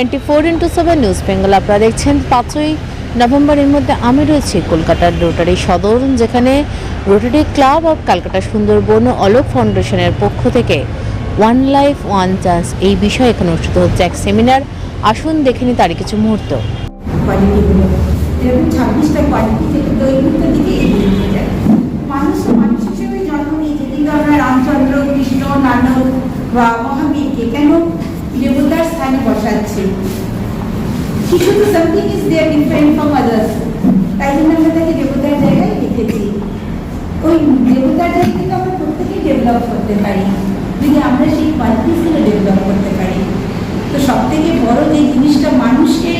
Twenty four into seven news Bengal আপনারা দেখছেন পাঁচই নভেম্বরের মধ্যে আমি রয়েছি কলকাতার রোটারি সদর, যেখানে rotary club of Calcutta Sundarban Alok ফাউন্ডেশনের পক্ষ থেকে ওয়ান লাইফ ওয়ান চান্স এই বিষয়ে এখানে অনুষ্ঠিত হচ্ছে এক সেমিনার আসুন, দেখে নি তারই কিছু মুহূর্ত। ছাব্বিশটা কোয়ালিটি থেকে দৈনিকটার দিকে এগিয়ে নিয়ে যায় মানুষ তো মানুষ হিসেবে জন্ম নিয়েছে কিন্তু আমরা রামচন্দ্র কৃষ্ণ নানক বা মহাবীরকে কেন দেবতার স্থানে বসাচ্ছি কিছু something is there different from others তাই জন্য আমরা তাকে দেবতার জায়গায় রেখেছি। ওই দেবতার জায়গা থেকে আমরা প্রত্যেকেই ডেভেলপ করতে পারি। যদি আমরা সেই কোয়ালিটিসগুলো ডেভেলপ করতে পারি। তো সব থেকে বড় যে জিনিসটা মানুষকে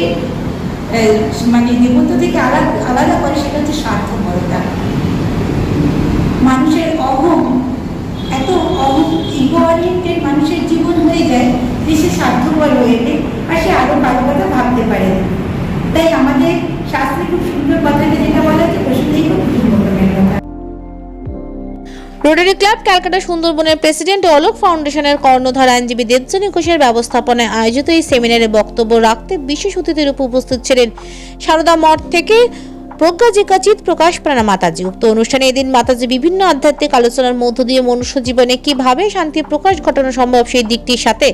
মানে দেবতা থেকে আলাদা আলাদা করে সেটা হচ্ছে স্বার্থপরতা। মানুষের অহম এত অহম ইগো মানুষের জীবন হয়ে যায় যে সে স্বার্থপর হয়ে যায় আর সে আরও ভালো কথা ভাবতে পারে। তাই আমাদের শাস্ত্রে খুব সুন্দর কথাটা যেটা বলা হচ্ছে ওষুধেই খুব রোটারি ক্লাব ক্যালকাটা সুন্দরবনের প্রেসিডেন্ট অলোক ফাউন্ডেশনের কর্ণধার আইনজীবী দেবজনী ঘোষের ব্যবস্থাপনায় আয়োজিত এই সেমিনারে বক্তব্য রাখতে বিশেষ অতিথির উপস্থিত ছিলেন সারদা মঠ থেকে প্রজ্ঞাজিকাচিত প্রকাশ প্রাণা মাতাজি। উক্ত অনুষ্ঠানে এদিন মাতাজি বিভিন্ন আধ্যাত্মিক আলোচনার মধ্য দিয়ে মনুষ্য জীবনে কীভাবে শান্তি প্রকাশ ঘটানো সম্ভব সেই দিকটির সাথে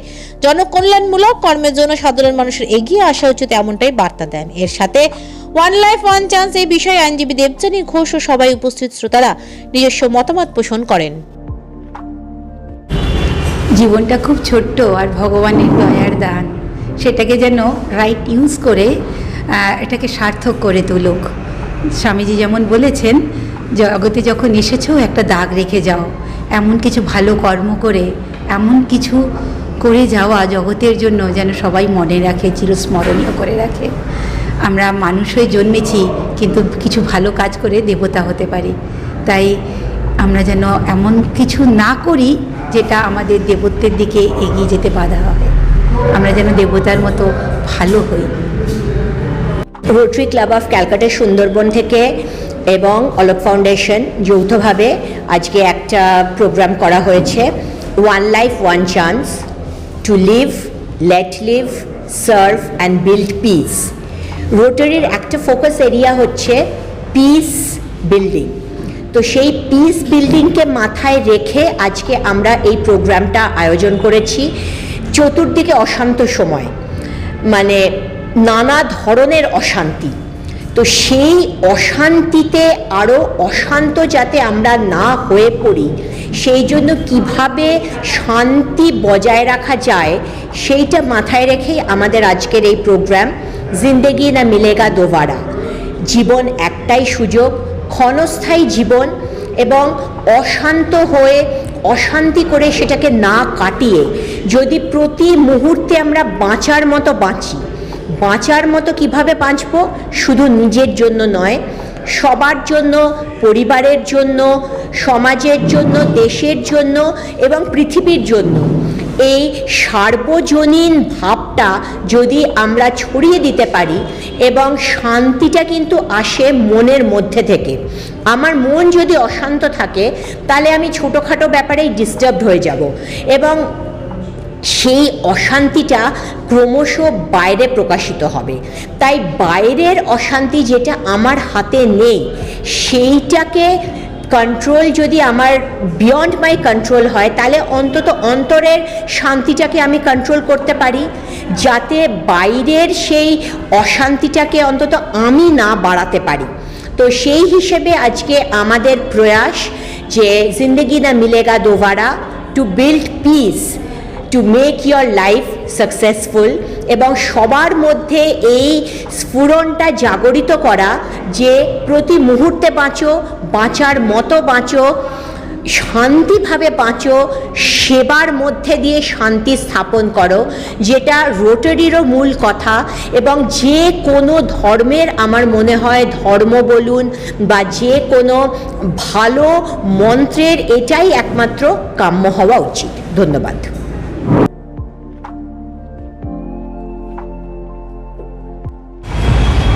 জনকল্যাণমূলক কর্মের জন্য সাধারণ মানুষের এগিয়ে আসা উচিত এমনটাই বার্তা দেন। এর সাথে ওয়ান লাইফ ওয়ান চান্স এই বিষয়ে আইনজীবী দেবজানী ঘোষ ও সবাই উপস্থিত শ্রোতারা নিজস্ব মতামত পোষণ করেন। জীবনটা খুব ছোট্ট আর ভগবানের দয়ার দান। সেটাকে যেন রাইট ইউজ করে এটাকে সার্থক করে তুলুক। স্বামীজি যেমন বলেছেন জগতে যখন এসেছ একটা দাগ রেখে যাও, এমন কিছু ভালো কর্ম করে, এমন কিছু করে যাওয়া জগতের জন্য যেন সবাই মনে রাখে, চিরস্মরণীয় করে রাখে। আমরা মানুষ হয়ে জন্মেছি, কিন্তু কিছু ভালো কাজ করে দেবতা হতে পারি। তাই আমরা যেন এমন কিছু না করি, যেটা আমাদের দেবত্বের দিকে এগিয়ে যেতে বাধা হবে আমরা যেন দেবতার মতো ভালো হই। Rotary club of Calcutta Sundarban থেকে এবং অলোক ফাউন্ডেশন যৌথভাবে আজকে একটা প্রোগ্রাম করা হয়েছে one life one chance to live let live serve and build peace রোটারির একটা ফোকাস এরিয়া হচ্ছে পিস বিল্ডিং তো সেই পিস বিল্ডিংকে মাথায় রেখে আজকে আমরা এই প্রোগ্রামটা আয়োজন করেছি। চতুর্দিকে অশান্ত সময়। মানে নানা ধরনের অশান্তি। তো সেই অশান্তিতে আরও অশান্ত যাতে আমরা না হয়ে পড়ি, সেই জন্য কীভাবে শান্তি বজায় রাখা যায়, সেইটা মাথায় রেখেই আমাদের আজকের এই প্রোগ্রাম জিন্দেগি না মিলেগা দোবারা। জীবন একটাই সুযোগ, ক্ষণস্থায়ী জীবন এবং অশান্ত হয়ে, অশান্তি করে সেটাকে না কাটিয়ে, যদি প্রতি মুহূর্তে আমরা বাঁচার মতো বাঁচি বাঁচার মতো কীভাবে বাঁচব? শুধু নিজের জন্য নয়, সবার জন্য, পরিবারের জন্য, সমাজের জন্য, দেশের জন্য এবং পৃথিবীর জন্য। এই সার্বজনীন ভাবটা যদি আমরা ছড়িয়ে দিতে পারি এবং শান্তিটা কিন্তু আসে মনের মধ্যে থেকে। আমার মন যদি অশান্ত থাকে, তাহলে আমি ছোটোখাটো ব্যাপারেই ডিস্টার্বড হয়ে যাব এবং সেই অশান্তিটা ক্রমশ বাইরে প্রকাশিত হবে। তাই বাইরের অশান্তি যেটা আমার হাতে নেই, সেইটাকে কন্ট্রোল যদি আমার বিয়ন্ড মাই কন্ট্রোল হয়, তাহলে অন্তত অন্তরের শান্তিটাকে আমি কন্ট্রোল করতে পারি, যাতে বাইরের সেই অশান্তিটাকে অন্তত আমি না বাড়াতে পারি। তো সেই হিসেবে আজকে আমাদের প্রয়াস যে Zindagi Na Milega Dobara to build peace to make your life successful এবং সবার মধ্যে এই স্ফুরণটা জাগরিত করা, যে প্রতি মুহূর্তে বাঁচো, বাঁচার মতো বাঁচো, শান্তিভাবে বাঁচো, সেবার মধ্যে দিয়ে শান্তি স্থাপন করো, যেটা রোটারিরও মূল কথা এবং যে কোনো ধর্মের আমার মনে হয় ধর্ম বলুন বা যে কোনো ভালো মন্ত্রের এটাই একমাত্র কাম্য হওয়া উচিত। ধন্যবাদ।